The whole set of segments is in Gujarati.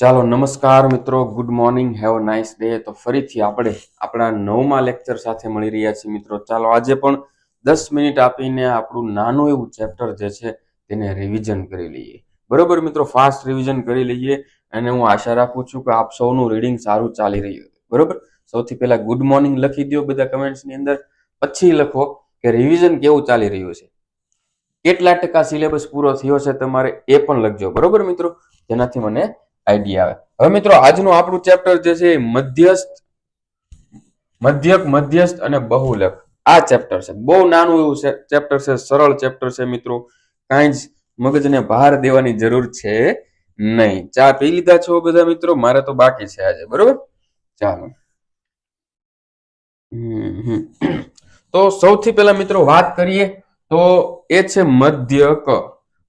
ચાલો નમસ્કાર મિત્રો good morning have a nice day તો ફરીથી આપણે આપણા નવમા લેક્ચર સાથે મળી રહ્યા છીએ મિત્રો. ચાલો આજે પણ દસ મિનિટ આપીને આપણું નાનું એવું ચેપ્ટર જે છે તેને રિવિઝન કરી લઈએ. બરોબર મિત્રો ફાસ્ટ રિવિઝન કરી લઈએ અને હું આશા રાખું છું કે આપ સૌનું રીડિંગ સારું ચાલી રહ્યું બરોબર? સૌથી પહેલા ગુડ મોર્નિંગ લખી દો બધા કમેન્ટ્સની અંદર. પછી લખો કે રિવિઝન કેવું ચાલી રહ્યું છે. કેટલા ટકા સિલેબસ પૂરો થયો છે તમારે એ પણ લખજો. બરોબર મિત્રો? જેનાથી મને આઈડિયા આવે. હવે મિત્રો, આજનું આપણું ચેપ્ટર જે છે મધ્યસ્થ, મધ્યક, મધ્યસ્થ અને બહુલક આ ચેપ્ટર છે. બહુ નાનું એવું ચેપ્ટર છે, સરળ ચેપ્ટર છે મિત્રો. કાંઈ જ મગજને ભાર દેવાની જરૂર છે નહીં. ચા પી લીધા છો બધા મિત્રો? મારે તો બાકી છે આજે, બરોબર? ચાલો. તો સૌથી પહેલા મિત્રો વાત કરીએ તો એ છે મધ્યક.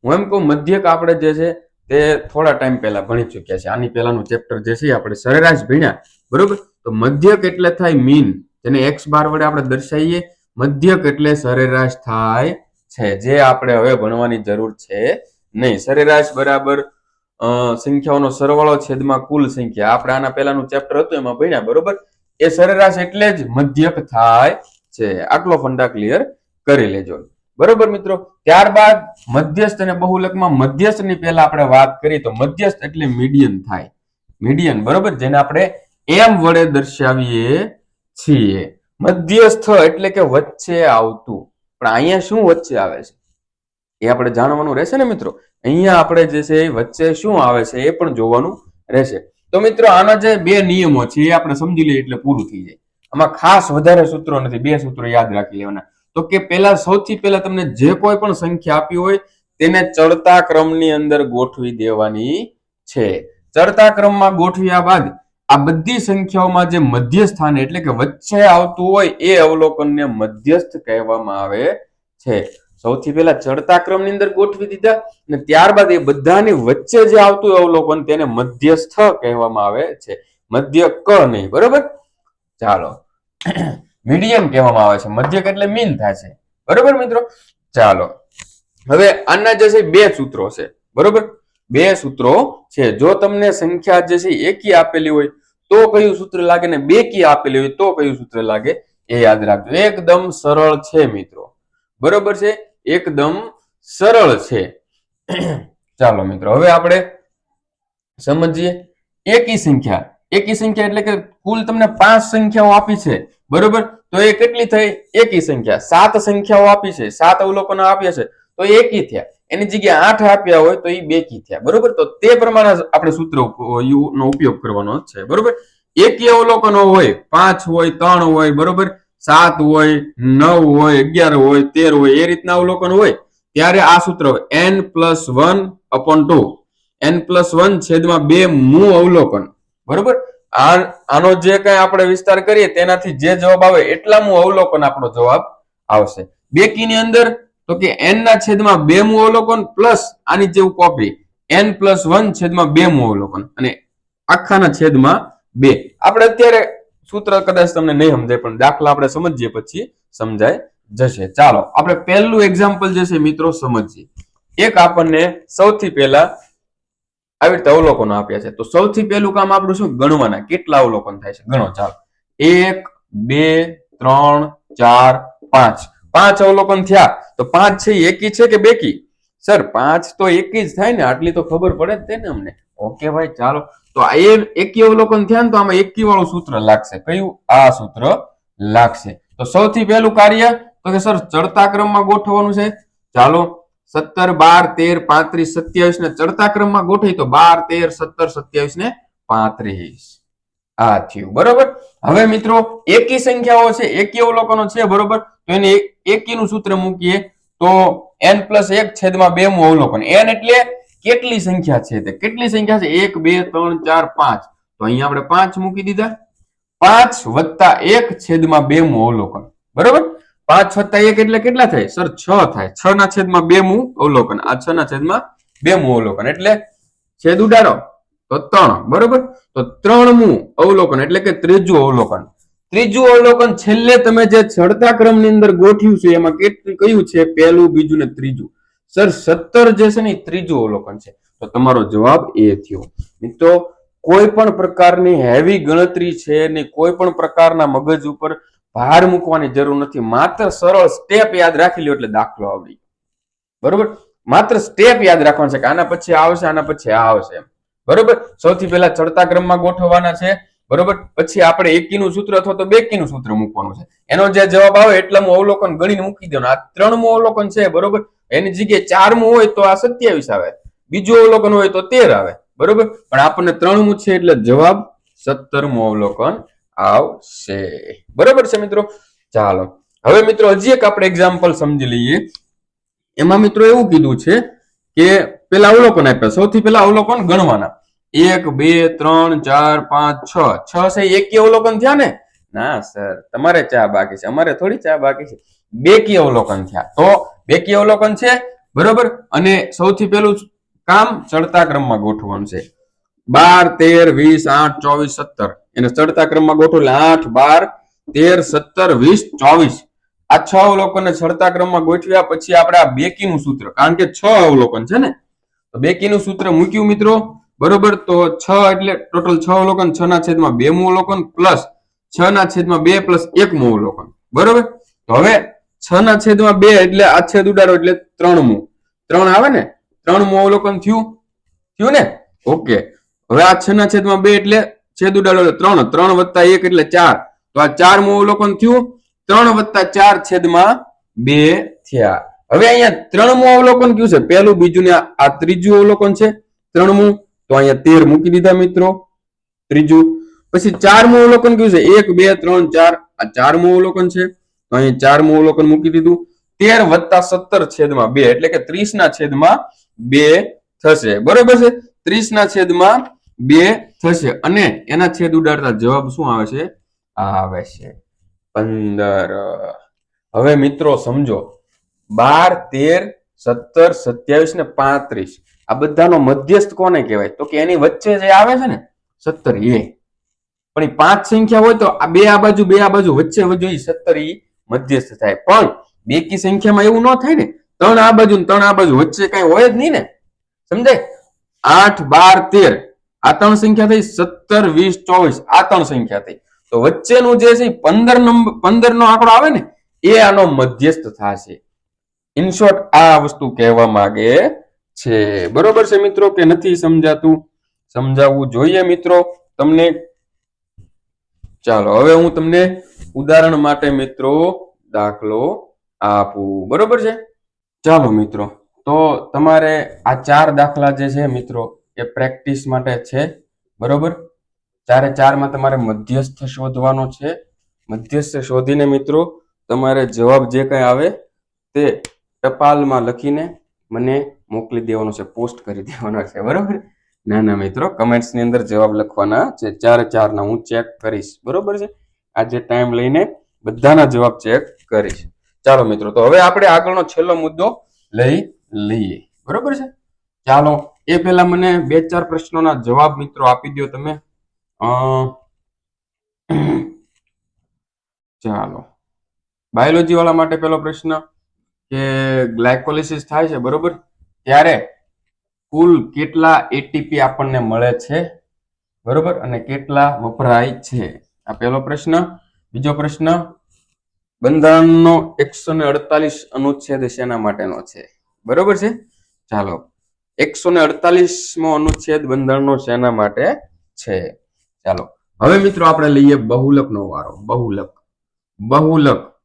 હું એમ કહું, મધ્યક આપણે જે છે તે થોડા ટાઈમ પહેલા ભણી ચૂક્યા છે. આની પહેલાનું ચેપ્ટર જે છે આપણે સરેરાશ ભણ્યા. બરોબર? તો મધ્યક એટલે થાય મીન? જેને એક્સ બાર વડે આપણે દર્શાવીએ મધ્યક એટલે સરેરાશ થાય છે? જે આપણે હવે ભણવાની જરૂર છે નહીં. સરેરાશ બરાબર સંખ્યાઓનો સરવાળો છેદમાં કુલ સંખ્યા. આપણે આના પહેલાનું ચેપ્ટર હતું, એમાં ભણ્યા. બરોબર? એ સરેરાશ એટલે જ મધ્યક થાય છે. આટલો ફંડા ક્લિયર કરી લેજો. બરોબર મિત્રો? ત્યારબાદ મધ્યસ્થ અને બહુલકમાં મધ્યસ્થની પહેલા આપણે વાત કરીએ તો મધ્યસ્થ એટલે મીડિયન થાય. મીડિયન બરોબર? જેને આપણે એમ વડે દર્શાવીએ છીએ. મધ્યસ્થ એટલે કે વચ્ચે આવતું. પણ અહીંયા શું વચ્ચે આવે છે? એ આપણે જાણવાનું રહેશે ને મિત્રો? અહીંયા આપણે જે છે એ વચ્ચે શું આવે છે એ પણ જોવાનું રહેશે. તો મિત્રો, આના જે બે નિયમો છે એ આપણે સમજી લઈએ એટલે પૂરું થઈ જાય. આમાં ખાસ વધારે સૂત્રો નથી. બે સૂત્રો યાદ રાખી લેવાના. તો કે પહેલા સૌથી પહેલા તમને જે કોઈ પણ સંખ્યા આપી હોય, તેને ચડતા ક્રમની અંદર ગોઠવી દેવાની છે. ચડતા ક્રમમાં ગોઠવ્યા બાદ આ બધી સંખ્યાઓમાં જે મધ્યસ્થાન એટલે કે વચ્ચે આવતું હોય એ અવલોકનને મધ્યસ્થ કહેવામાં આવે છે. સૌથી પહેલા ચડતા ક્રમની અંદર ગોઠવી દીધા અને ત્યારબાદ એ બધાની વચ્ચે જે આવતું અવલોકન તેને મધ્યસ્થ કહેવામાં આવે છે. મધ્ય ક નહીં, બરોબર? ચાલો. મીડિયમ કહેવામાં આવે છે, મધ્યક એટલે મીન થાય છે. બરોબર મિત્રો? ચાલો. હવે આના જે છે બે સૂત્રો છે. બરોબર? બે સૂત્રો છે. જો તમને સંખ્યા જે છે એકી આપેલી હોય, તો કયું સૂત્ર લાગે ને બે કી આપેલી હોય, તો કયું સૂત્ર લાગે એ યાદ રાખજો. એકદમ સરળ છે મિત્રો. બરોબર છે? એકદમ સરળ છે. ચાલો મિત્રો, હવે આપણે સમજીએ. એકી સંખ્યા. એકી સંખ્યા એટલે કે કુલ તમને પાંચ સંખ્યાઓ આપી છે. બરોબર? તો એ કેટલી થઈ? એકી સંખ્યા. સાત સંખ્યાઓ આપી છે. સાત અવલોકનો આપ્યા છે. તો એકી થયા. એની જગ્યાએ આઠ આપ્યા હોય તો એ બેકી થયા. બરોબર? તો તે પ્રમાણે આપણે સૂત્ર નો ઉપયોગ કરવાનો છે. બરોબર? એકી અવલોકનો હોય, પાંચ હોય, ત્રણ હોય, બરોબર? સાત હોય, નવ હોય, અગિયાર હોય, તેર હોય, એ રીતના અવલોકન હોય, ત્યારે આ સૂત્ર N plus one upon two. N plus one છેદમાં બે મૂ અવલોકન. બરોબર? આનો જે કઈ આપણે વિસ્તાર કરીએ, તેનાથી જે જવાબ આવે એટલામું અવલોકન આપણો જવાબ આવશે. બેકીની અંદર, તો કે એન ના છેદમાં બે મુ અવલોકન પ્લસ આની જેવું કોપી એન પ્લસ વન છેદમાં બે મુ અવલોકન. અને આખાના છેદમાં બે. આપણે અત્યારે સૂત્ર કદાચ તમને નહીં સમજાય, પણ દાખલા આપણે સમજીએ પછી સમજાય જશે. ચાલો, આપણે પહેલું એક્ઝામ્પલ જે છે, મિત્રો, સમજીએ. એક આપણને સૌથી પહેલા આવી રીતે અવલોકનો આપ્યા છે તો સૌથી પહેલું કામ આપણું શું? ગણવાના. કેટલા અવલોકન થાય છે? ગણો, ચાલો. એક, બે, ત્રણ, ચાર, પાંચ. પાંચ અવલોકન થયા. તો પાંચ છે એકી છે કે બેકી? સર, પાંચ તો એકી જ થાય ને? આટલી તો ખબર પડે જ ને અમને. ઓકે ભાઈ, ચાલો. તો આ એકી અવલોકન થયા ને તો આમાં એકી વાળું સૂત્ર લાગશે. કયું? આ સૂત્ર લાગશે. તો સૌથી પહેલું કાર્ય, તો કે સર, ચડતા ક્રમમાં ગોઠવવાનું છે. ચાલો. સત્તર, બાર, તેર, પાંત્રીસ, સત્યાવીસ ને ચડતા ક્રમમાં ગોઠવી તો બાર, તેર, સત્તર, સત્યાવીસ ને પાંત્રીસ. આ થયું. બરોબર? હવે મિત્રો, એકી સંખ્યાઓ છે, એકી અવલોકનો છે, બરોબર? તો એને એક- એકીનું સૂત્ર મૂકીએ તો એન પ્લસ એક છેદમાં બે મુ અવલોકન. એન એટલે કેટલી સંખ્યા છે તે? કેટલી સંખ્યા છે? એક, બે, ત્રણ, ચાર, પાંચ. તો અહીંયા આપણે પાંચ મૂકી દીધા. પાંચ વત્તા એક છેદમાં બે મુ અવલોકન. બરોબર? પાંચ વત્તા એક એટલે કેટલા થાય? સર, છ થાય. છ ના છેદમાં બે મુ અવલોકન. આ છ ના છેદમાં બે મુ અવલોકન. એટલે છેદ ઉડાડો. તો ત્રણ. બરોબર? તો ત્રણ મુ અવલોકન. એટલે કે ત્રીજું અવલોકન. ત્રીજું અવલોકન છેલ્લે તમે જે ચડતા ક્રમની અંદર ગોઠવ્યું છે, એમાં કેટલું કયું છે? પહેલું, બીજું ને ત્રીજું. સર, સત્તર જે છે ને ત્રીજું અવલોકન છે. તો તમારો જવાબ એ થયો. મિત્રો, કોઈ પણ પ્રકારની હેવી ગણતરી છે ને કોઈ પણ પ્રકારના મગજ ઉપર ભાર મૂકવાની જરૂર નથી. માત્ર સરળ સ્ટેપ યાદ રાખી લો એટલે દાખલો આવડી બરોબર? માત્ર સ્ટેપ યાદ રાખવાનું છે કે આના પછી આવશે, આના પછી આ આવશે બરોબર? સૌથી પહેલા ચડતા ક્રમમાં ગોઠવવાના છે. બરોબર? પછી આપણે એકીનું સૂત્ર અથવા તો બેકીનું સૂત્ર મૂકવાનું છે. એનો જે જવાબ આવે એટલામાં અવલોકન ગણીને મૂકી દેવાનું. આ ત્રણમું અવલોકન છે, બરોબર? એની જગ્યાએ ચારમું હોય તો આ સત્યાવીસ આવે. બીજું અવલોકન હોય તો તેર આવે. બરોબર? પણ આપણને ત્રણમું છે એટલે જવાબ સત્તરમું અવલોકન આવશે. બરોબર છે મિત્રો? ચાલો. હવે મિત્રો, હજી એક આપણે એક્ઝામ્પલ સમજી લઈએ. એમાં મિત્રો એવું કીધું છે કે પેલા અવલોકન આપ્યા. સૌથી પહેલા અવલોકન ગણવાના. એક, બે, ત્રણ, ચાર, પાંચ, છ. છ છે એકી અવલોકન થયા ને? ના, સર. તમારે ચા બાકી છે. અમારે થોડી ચા બાકી છે. બેકી અવલોકન થયા. તો બેકી અવલોકન છે? બરોબર? અને સૌથી પહેલું કામ ચડતા ક્રમમાં ગોઠવવાનું છે. બાર, તેર, વીસ, આઠ, ચોવીસ, સત્તર. એને ચડતા ક્રમમાં ગોઠવો આઠ, બાર, તેર, સત્તર, વીસ, ચોવીસ. આ છ અવલોકનને ચડતા ક્રમમાં ગોઠવ્યા પછી આપણે આ બેકીનું સૂત્ર, કારણ કે છ અવલોકન છે ને? તો બેકીનું સૂત્ર મૂક્યું મિત્રો. બરોબર? તો છ એટલે ટોટલ છ અવલોકન, છ ના છેદમાં બે મુ અવલોકન પ્લસ છ ના છેદમાં બે પ્લસ એક મુ અવલોકન. બરોબર? તો હવે છ ના છેદમાં બે એટલે આ છેદ ઉડાડો એટલે ત્રણ મુ. ત્રણ આવે ને? ત્રણ મુ અવલોકન થયું. થયું ને? ઓકે. હવે આ છ ના છેદમાં બે એટલે છેદ ઉડાડો ત્રણ ત્રણ વત્તા એક એટલે ચાર. તો આ ચાર મુ અવલોકન થયું. ત્રણ વત્તા ચાર છેદમાં બે થયા. હવે અહીંયા ત્રણમું અવલોકન કયું છે? પહેલું, બીજું ને આ ત્રીજું અવલોકન છે ત્રણમું તો અહીંયા તેર મૂકી દીધા મિત્રો. ત્રીજું. પછી ચારમું અવલોકન કયું છે? એક, બે, ત્રણ, ચાર. આ ચારમું અવલોકન છે. તો અહીં ચારમું અવલોકન મૂકી દીધું. તેર વત્તા સત્તર છેદમાં બે, એટલે કે ત્રીસ ના છેદમાં બે થશે. બરોબર છે? ત્રીસ ના છેદમાં બે થશે અને એના છેદ ઉડાડતા જવાબ શું આવે છે? આવે છે. પંદર. હવે મિત્રો સમજો. બાર, તેર, સત્તર, સત્યાવીસ ને પાંત્રીસ. આ બધાનો મધ્યસ્થ કોને કહેવાય? તો કે એની વચ્ચે જે આવે છે ને, સત્તર એ. પણ એ પાંચ સંખ્યા હોય તો આ બે આ બાજુ, બે આ બાજુ, વચ્ચે વચ્ચે સત્તર એ મધ્યસ્થ થાય. પણ બેકી સંખ્યામાં એવું ન થાય ને, ત્રણ આ બાજુ ત્રણ આ બાજુ, વચ્ચે કઈ હોય જ નહીં ને. સમજાય? આઠ, બાર, તેર. આ ત્રણ સંખ્યા થઈ સત્તર, વીસ, ચોવીસ. આ ત્રણ સંખ્યા થઈ. તો વચ્ચેનું જે છે પંદર નંબર પંદર નો આંકડો આવે ને, એ આનો મધ્યસ્થ થશે. ઇનશોર્ટ આ વસ્તુ કહેવા માંગે છે. બરોબર છે મિત્રો કે નથી સમજાતું? સમજાવવું જોઈએ મિત્રો તમને. ચાલો, હવે હું તમને ઉદાહરણ માટે મિત્રો દાખલો આપું. બરોબર છે? ચાલો મિત્રો, તો તમારે આ ચાર દાખલા જે છે મિત્રો એ પ્રેક્ટિસ માટે છે. બરોબર? ચારે ચારમાં તમારે મધ્યસ્થ શોધવાનો છે. મધ્યસ્થ શોધીને મિત્રો, તમારે જવાબ જે કંઈ આવે તે ટપાલમાં લખીને મને મોકલી દેવાનો છે, પોસ્ટ કરી દેવાનો છે. બરોબર? ના ના મિત્રો, કમેન્ટ્સની અંદર જવાબ લખવાના છે. ચારે ચારના હું ચેક કરીશ. બરોબર છે? આજે ટાઈમ લઈને બધાના જવાબ ચેક કરીશ. ચાલો મિત્રો, તો હવે આપણે આગળનો છેલ્લો મુદ્દો લઈ લઈએ. બરોબર છે? ચાલો એ પહેલા મને બે ચાર પ્રશ્નોના જવાબ મિત્રો આપી દો તમે. ચાલો. બાયોલોજી વાળા માટે પહેલો પ્રશ્ન કે ગ્લાયકોલિસિસ થાય છે, બરોબર? ત્યારે કુલ કેટલા એટીપી આપણને મળે છે? બરોબર? અને કેટલા વપરાય છે? આ પહેલો પ્રશ્ન. બીજો પ્રશ્ન, બંધારણનો એકસો ને અડતાલીસ અનુચ્છેદ શેના માટેનો છે? બરોબર છે? ચાલો. એકસો ને અડતાલીસમો અનુચ્છેદ બંધારણનો શેના માટે છે. ચાલો. હવે મિત્રો આપણે લઈએ બહુલકનો વારો. બહુલક. બહુલક.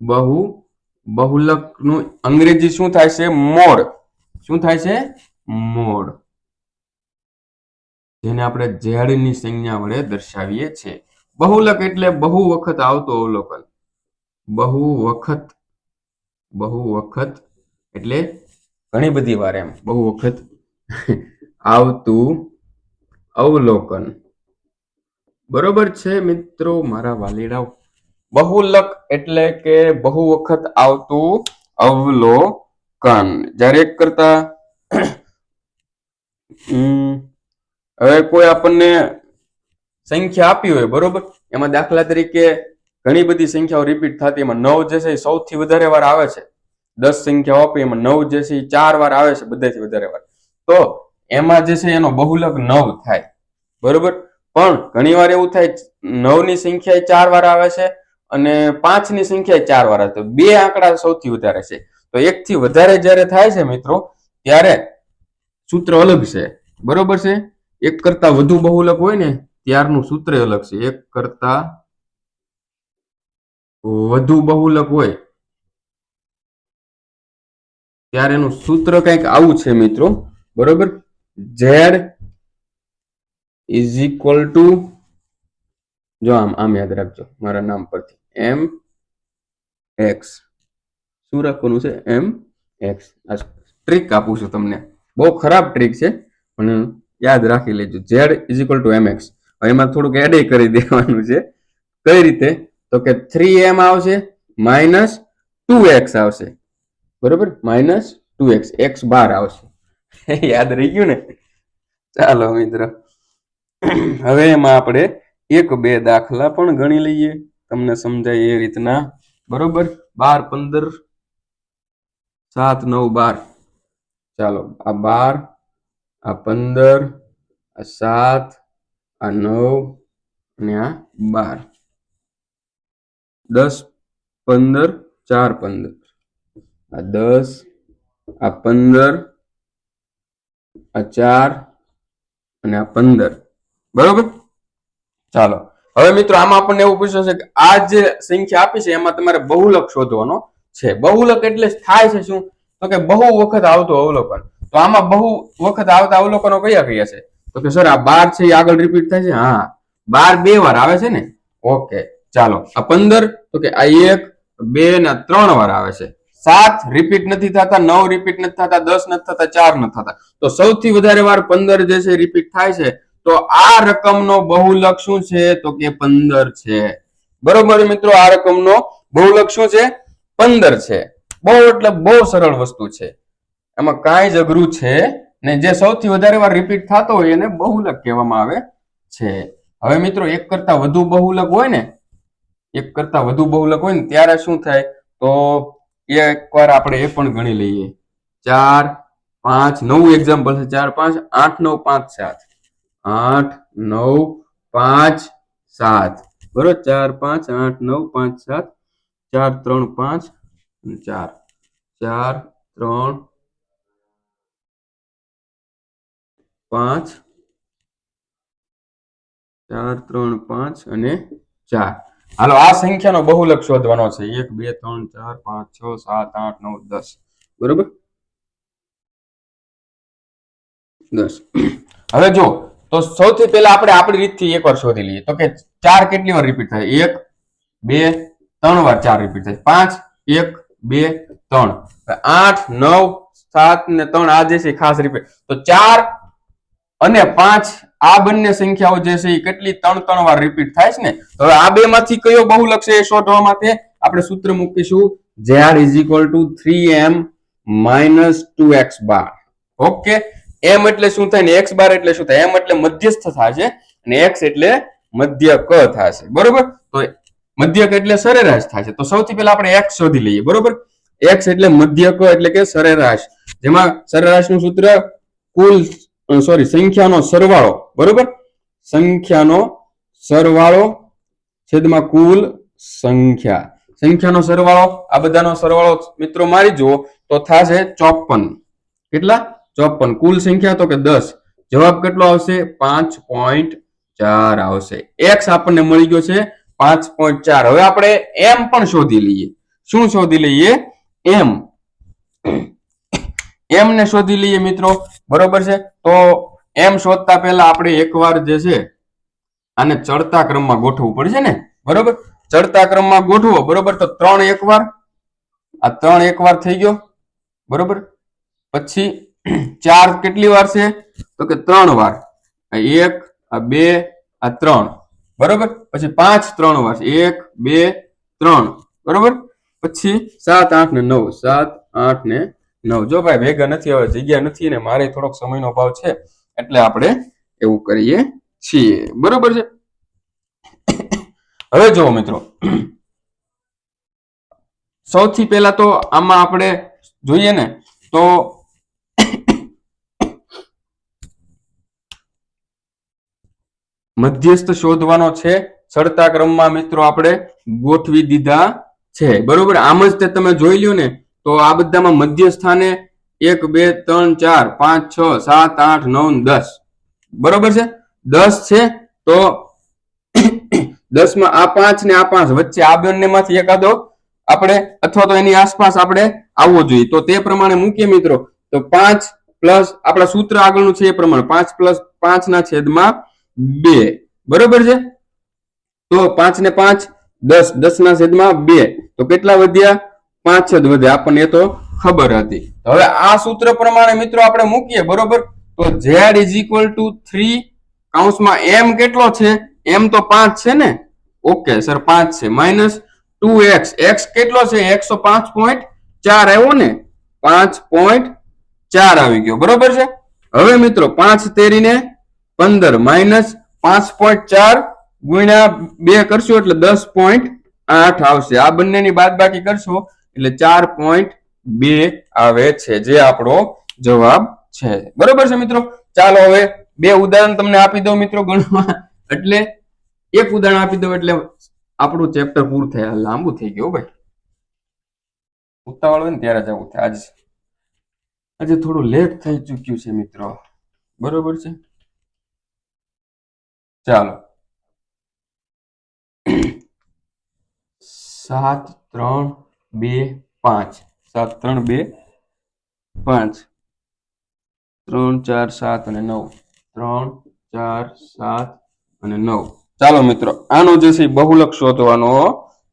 બહુ, બહુલકનું અંગ્રેજી શું થાય છે? મોડ. શું થાય છે? મોડ. જેને આપણે ઝેડની સંજ્ઞા વડે દર્શાવીએ છીએ બહુલક એટલે બહુ વખત આવતો અવલોકન. બહુ વખત. બહુ વખત એટલે ઘણી બધી વાર એમ. બહુ વખત આવતું અવલોકન. બરોબર છે મિત્રો, મારા વાલીડાઓ બહુલક એટલે કે બહુ વખત આવતું અવલોકન. જ્યારે એક કરતા હવે કોઈ આપણને સંખ્યા આપી હોય, બરોબર? એમાં દાખલા તરીકે ઘણી બધી સંખ્યાઓ રિપીટ થતી, એમાં નવ જે છે સૌથી વધારે વાર આવે છે. દસ સંખ્યાઓ આપી એમાં નવ જે છે એ ચાર વાર આવે છે બધાથી વધારે વાર. તો એમાં જે છે એનો બહુલક નવ થાય. બરોબર? પણ ઘણી વાર એવું થાય નવની સંખ્યા ચાર વાર આવે છે અને પાંચની સંખ્યા ચાર વાર આવે બે આંકડા સૌથી વધારે છે. તો એક થી વધારે જ્યારે થાય છે મિત્રો, ત્યારે સૂત્ર અલગ છે. બરોબર છે? એક કરતા વધુ બહુલક હોય ને, ત્યારનું સૂત્ર અલગ છે. એક કરતા વધુ બહુલક હોય ત્યારે એનું સૂત્ર કંઈક આવું છે મિત્રો. બરોબર? ઝેડ ઇઝ ઇક્વલ ટુ જો આમ આમ યાદ રાખજો મારા નામ પરથી. M X. શું રાખવાનું છે? એમ એક્સ. આ ટ્રીક આપું છું તમને. બહુ ખરાબ ટ્રીક છે, પણ યાદ રાખી લેજો. Z is equal to M X. એમાં થોડુંક એડ કરી દેવાનું છે. કઈ રીતે? તો કે થ્રી એમ આવશે, માઇનસ ટુ એક્સ આવશે. બરોબર? Minus two X. X bar આવશે. યાદ રહી ગયું ને? ચાલો મિત્ર. હવે એમાં આપણે એક બે દાખલા પણ ગણી લઈએ. તમને સમજાય એ રીતના. બરોબર? બાર, પંદર, સાત, નવ, બાર. ચાલો, આ બાર, આ પંદર, આ સાત, આ નવ અને આ બાર. દસ, પંદર, ચાર, પંદર. આ દસ, આ પંદર, આ ચાર અને આ પંદર. બરોબર? ચાલો. હવે મિત્રો, આમાં આપણને એવું પૂછ્યું છે કે આ જે સંખ્યા આપી છે, એમાં તમારે બહુલક શોધવાનો છે. બહુલક એટલે થાય છે શું? તો કે બહુ વખત આવતું અવલોકન. તો આમાં બહુ વખત આવતા અવલોકનો કયા કયા છે? તો કે સર, આ બાર છે, એ આગળ રિપીટ થાય છે? હા. બાર બે વાર આવે છે ને? ઓકે. ચાલો. આ પંદર, તો કે આ એક, બે ને ત્રણ વાર આવે છે. સાત રિપીટ નથી થતા, નવ રિપીટ નથી થતા, દસ નથી થતા, ચાર નથી થતા. તો સૌથી વધારે વાર પંદર જે છે રિપીટ થાય છે. તો આ રકમનો બહુલક શું છે? તો કે પંદર છે. બરોબર મિત્રો, આ રકમનો બહુલક શું છે? પંદર છે. બહુ એટલે બહુ સરળ વસ્તુ છે. એમાં કાંઈ જ અઘરું છે ને જે સૌથી વધારે વાર રિપીટ થતો હોય એને બહુલક કહેવામાં આવે છે. હવે મિત્રો, એક કરતા વધુ બહુલક હોય ને, એક કરતા વધુ બહુલક હોય ને, ત્યારે શું થાય? તો એ એકવાર આપણે એ પણ ગણી લઈએ. ચાર, પાંચ, નવું એક્ઝામ્પલ છે. ચાર, પાંચ, આઠ, નવ, પાંચ, સાત. આઠ, નવ, પાંચ, સાત. બરોબર? ચાર, પાંચ, આઠ, નવ, પાંચ, સાત. ચાર, ત્રણ, પાંચ ચાર. ચાર, ત્રણ, પાંચ. ચાર, ત્રણ, પાંચ અને ચાર. હાલો, આ સંખ્યાનો બહુલક શોધવાનો છે. એક, બે, ત્રણ, ચાર, પાંચ, છ, સાત, આઠ, નવ, દસ. બરોબર? દસ. હવે જો, તો સૌથી પહેલા આપણે આપણી રીતથી એકવાર શોધી લઈએ. તો કે ચાર કેટલી વાર રિપીટ થાય? એક, બે, ત્રણ વાર ચાર રિપીટ થાય. પાંચ, એક, બે, ત્રણ. આઠ, નવ, સાત ને ત્રણ આ જે છે ખાસ રીપીટ તો ચાર અને પાંચ આ બંને સંખ્યાઓ જે છે એ કેટલી? ત્રણ ત્રણ વાર રિપીટ થાય છે ને? તો હવે આ બે માંથી કયો બહુલક છે એ શોધવા માટે આપણે સૂત્ર મૂકીશું. જે R is equal to three M minus two X bar okay M એટલે શું થાય ને? એક્સ બાર એટલે શું થાય? એમ એટલે મધ્યસ્થ થશે અને એક્સ એટલે મધ્યક થશે. બરોબર? તો મધ્યક એટલે સરેરાશ થશે. તો સૌથી પહેલા આપણે એક્સ શોધી લઈએ. બરોબર? એક્સ એટલે મધ્યક એટલે કે સરેરાશ. જેમાં સરેરાશનું સૂત્ર કુલ સોરી સંખ્યાનો સરવાળો, બરોબર? સંખ્યાનો સરવાળો છેદમાં કુલ સંખ્યા. સંખ્યાનો સરવાળો, આ બધાનો સરવાળો મિત્રો મારી જુઓ, તો થશે ચોપન. કેટલા? ચોપન. કુલ સંખ્યા તો કે દસ. જવાબ કેટલો આવશે? પાંચ પોઈન્ટ ચાર આવશે. એક્સ આપણને મળી ગયો છે પાંચ પોઈન્ટ ચાર. હવે આપણે એમ પણ શોધી લઈએ. શું શોધી લઈએ? એમ એમ ને શોધી લઈએ મિત્રો. બરોબર છે? તો એમ શોધતા પહેલા આપણે એકવાર જે છે, આને ચડતા ક્રમમાં ગોઠવવું પડશે ને? બરોબર? ચડતા ક્રમમાં ગોઠવો, બરોબર? તો ત્રણ એકવાર, આ ત્રણ એકવાર થઈ ગયો. બરોબર? પછી ચાર કેટલી વાર છે? તો કે ત્રણ વાર. એક, આ બે, આ ત્રણ. બરોબર? પછી પાંચ ત્રણ વાર એક, બે, ત્રણ. બરોબર? પછી સાત, આઠ ને નવ. સાત, આઠ ને નવ જો ભાઈ ભેગા નથી હવે જગ્યા નથી ને મારે થોડોક સમયનો અભાવ છે, એટલે આપણે એવું કરીએ છીએ. બરોબર છે? હવે જુઓ મિત્રો. સૌથી પહેલા તો આમાં આપણે જોઈએ ને, તો મધ્યસ્થ શોધવાનો છે ચડતા ક્રમમાં મિત્રો આપણે ગોઠવી દીધા છે. બરોબર? આમ જ તે તમે જોઈ લ્યો ને તો આ બધામાં મધ્ય સ્થાને એક, બે, ત્રણ, ચાર, પાંચ, છ, સાત, આઠ, નવ, દસ. બરોબર છે? દસ છે તો દસમાં આ પાંચ ને આ પાંચ વચ્ચે આ બંને માંથી એકાદો આપણે અથવા તો એની આસપાસ આપણે આવવો જોઈએ. તો તે પ્રમાણે મૂકીએ મિત્રો. તો પાંચ પ્લસ આપણા સૂત્ર આગળનું છે એ પ્રમાણે પાંચ પ્લસ પાંચ ના છેદમાં બે. બરોબર છે? તો પાંચ ને પાંચ દસ. દસ ના છેદમાં બે. તો કેટલા વધ્યા? પાંચ છેદ વધે આપણને એ તો ખબર હતી. હવે આ સૂત્ર પ્રમાણે મિત્રો આપણે મૂકીએ, બરોબર? તો Z is equal to three કાઉન્સમાં M કેટલો છે? એમ તો પાંચ છે ને? ઓકે, સર, પાંચ છે. માઇનસ ટુ એક્સ એક્સ કેટલો છે? એકસો પાંચ પોઈન્ટ ચાર આવ્યો ને? પાંચ પોઈન્ટ ચાર આવી ગયો. બરોબર છે? હવે મિત્રો, પાંચ તેરીને પંદર. માઇનસ પાંચ પોઈન્ટ ચાર ગુણ્યા બે કરશો એટલે દસ પોઈન્ટ આઠ આવશે. આ બંનેની બાદબાકી કરશો એટલે ચાર પોઈન્ટ બે આવે છે, જે આપણો જવાબ છે. બરોબર છે મિત્રો? ચાલો હવે બે ઉદાહરણ તમને આપી દઉં મિત્રો ગણવા એટલે એક ઉદાહરણ આપી દઉં એટલે આપણું ચેપ્ટર પૂરું થાય લાંબુ થઈ ગયું ભાઈ. ઉતાવળ હોય ને ત્યારે જવું થાય. આજે આજે થોડું લેટ થઈ ચૂક્યું છે મિત્રો. બરોબર છે? ચાલો. સાત, ત્રણ બે, પાંચ. સાત, ત્રણ, બે. પાંચ. ત્રણ, ચાર, સાત અને નવ. ત્રણ, ચાર, સાત અને નવ. ચાલો મિત્રો, આનો જે છે બહુલક શોધવાનો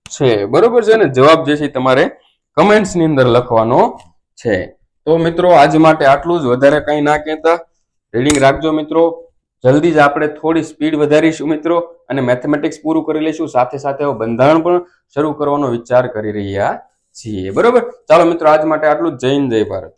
છે. બરોબર છે ને? જવાબ જે છે તમારે કમેન્ટ્સની અંદર લખવાનો છે. તો મિત્રો, આજ માટે આટલું જ. વધારે કંઈ ના કહેતા. રીડિંગ રાખજો મિત્રો. જલ્દી જ આપણે થોડી સ્પીડ વધારીશું મિત્રો અને મેથેમેટિક્સ પૂરું કરી લઈશું. સાથે સાથે બંધારણ પણ શરૂ કરવાનો વિચાર કરી રહ્યા છીએ. બરોબર? ચાલો મિત્રો આજ માટે આટલું જૈન જય ભારત.